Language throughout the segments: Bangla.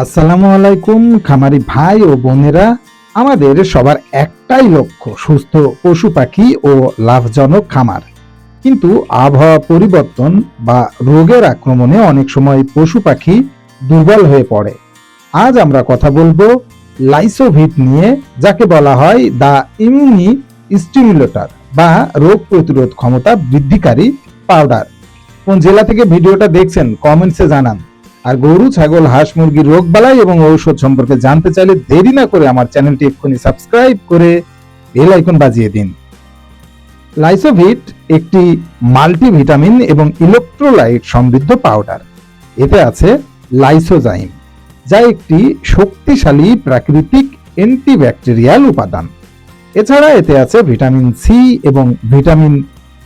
আসসালামু আলাইকুম, খামারি ভাই ও বোনেরা। আমাদের সবার একটাই লক্ষ্য, সুস্থ পশু পাখি ও লাভজনক খামার। কিন্তু আবহাওয়া পরিবর্তন বা রোগের আক্রমণে অনেক সময় পশু পাখি দুর্বল হয়ে পড়ে। আজ আমরা কথা বলব লাইসোভিট নিয়ে, যাকে বলা হয় দ্য ইমিউনি স্টিমুলেটর বা রোগ প্রতিরোধ ক্ষমতা বৃদ্ধিকারী পাউডার। কোন জেলা থেকে ভিডিওটা দেখছেন, কমেন্টসে জানান। আর গরু, ছাগল, হাঁস মুরগির রোগ বালাই এবং ঔষধ সম্পর্কে জানতে চাইলে দেরি না করে আমার চ্যানেলটি এক্ষুনি সাবস্ক্রাইব করে বেল আইকন বাজিয়ে দিন। লাইসোভিট একটি মাল্টিভিটামিন এবং ইলেকট্রোলাইট সমৃদ্ধ পাউডার। এতে আছে লাইসোজাইম, যা একটি শক্তিশালী প্রাকৃতিক অ্যান্টিব্যাকটেরিয়াল উপাদান। এছাড়া এতে আছে ভিটামিন সি এবং ভিটামিন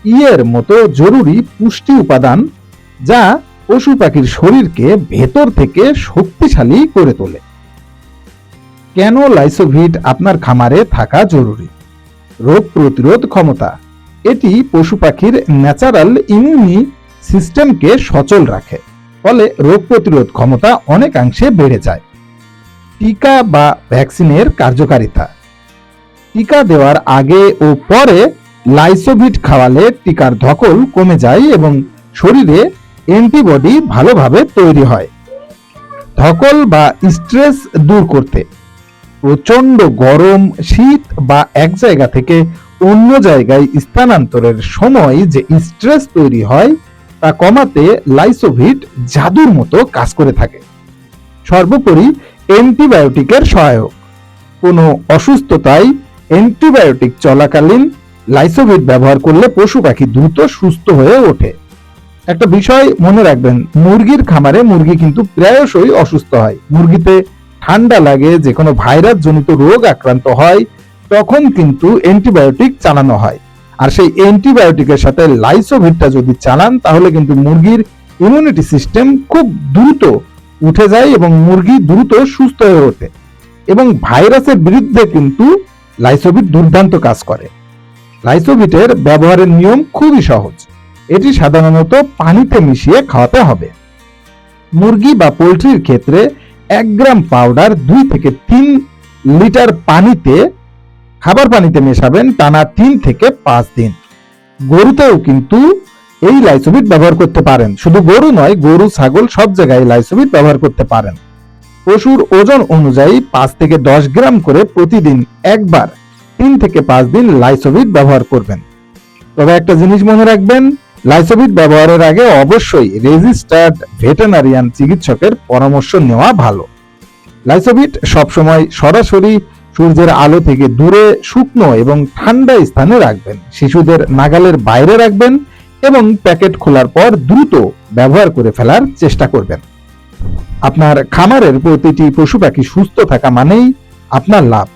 ই এর মতো জরুরি পুষ্টি উপাদান, যা পশু পাখির শরীরকে ভেতর থেকে শক্তিশালী করে তোলে। কেন লাইসোভিট আপনার খামারে থাকা জরুরি? রোগ প্রতিরোধ ক্ষমতা। এটি পশু পাখির ন্যাচারাল ইমিউনি সিস্টেমকে সচল রাখে, ফলে রোগ প্রতিরোধ ক্ষমতা অনেকাংশে বেড়ে যায়। টিকা বা ভ্যাকসিনের কার্যকারিতা। টিকা দেওয়ার আগে ও পরে লাইসোভিট খাওয়ালে টিকার ধকল কমে যায় এবং শরীরে অ্যান্টিবডি ভালোভাবে তৈরি হয়। ধকল বা স্ট্রেস দূর করতে প্রচণ্ড গরম, শীত বা এক জায়গা থেকে অন্য জায়গায় স্থানান্তরের সময় যে স্ট্রেস তৈরি হয়, তা কমাতে লাইসোভিট জাদুর মতো কাজ করে থাকে। সর্বোপরি অ্যান্টিবায়োটিকের সহায়ক। কোনো অসুস্থতায় অ্যান্টিবায়োটিক চলাকালীন লাইসোভিট ব্যবহার করলে পশু পাখি দ্রুত সুস্থ হয়ে ওঠে। একটা বিষয় মনে রাখবেন, মুরগির খামারে মুরগি কিন্তু প্রায়শই অসুস্থ হয়। মুরগিতে ঠান্ডা লাগে যে কোনো ভাইরাস জনিত রোগ আক্রান্ত হয়, তখন কিন্তু অ্যান্টিবায়োটিক চালানো হয়। আর সেই অ্যান্টিবায়োটিকের সাথে লাইসোভিটটা যদি চালান, তাহলে কিন্তু মুরগির ইমিউনিটি সিস্টেম খুব দ্রুত উঠে যায় এবং মুরগি দ্রুত সুস্থ হয়ে ওঠে। এবং ভাইরাসের বিরুদ্ধে কিন্তু লাইসোভিট দুর্দান্ত কাজ করে। লাইসোভিটের ব্যবহারের নিয়ম খুবই সহজ। এটি সাধারণত পানিতে মিশিয়ে খাওয়াতে হবে। মুরগি বা পোলট্রির ক্ষেত্রে এক গ্রাম পাউডার দুই থেকে তিন লিটার পানিতে, খাবার পানিতে মেশাবেন টানা তিন থেকে পাঁচ দিন। গরুতেও কিন্তু এই লাইসোভিট ব্যবহার করতে পারেন। শুধু গরু নয়, গরু, ছাগল সব জায়গায় লাইসোভিট ব্যবহার করতে পারেন। পশুর ওজন অনুযায়ী পাঁচ থেকে দশ গ্রাম করে প্রতিদিন একবার তিন থেকে পাঁচ দিন লাইসোভিট ব্যবহার করবেন। তবে একটা জিনিস মনে রাখবেন লাইসোভিট ব্যবহারের আগে অবশ্যই রেজিস্টার্ড ভেটেনারিয়ান চিকিৎসকের পরামর্শ নেওয়া ভালো। লাইসোভিট সবসময় সরাসরি সূর্যের আলো থেকে দূরে, শুকনো এবং ঠান্ডা স্থানে রাখবেন। শিশুদের নাগালের বাইরে রাখবেন এবং প্যাকেট খোলার পর দ্রুত ব্যবহার করে ফেলার চেষ্টা করবেন। আপনার খামারের প্রতিটি পশু পাখি সুস্থ থাকা মানেই আপনার লাভ।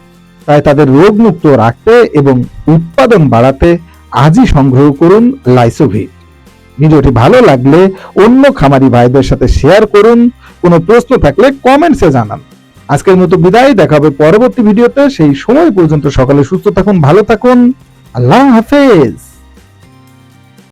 তাই তাদের রোগমুক্ত রাখতে এবং উৎপাদন বাড়াতে আজই সংগ্রহ করুন লাইসোভিট ভিডিওটি ভালো লাগলে অন্য খামারি ভাইদের সাথে শেয়ার করুন, কোনো প্রশ্ন থাকলে কমেন্টসে জানান। আজকের মতো বিদায়, দেখা হবে পরবর্তী ভিডিওতে। সেই সময় পর্যন্ত সকালে সুস্থ থাকুন, ভালো থাকুন। আল্লাহ হাফেজ।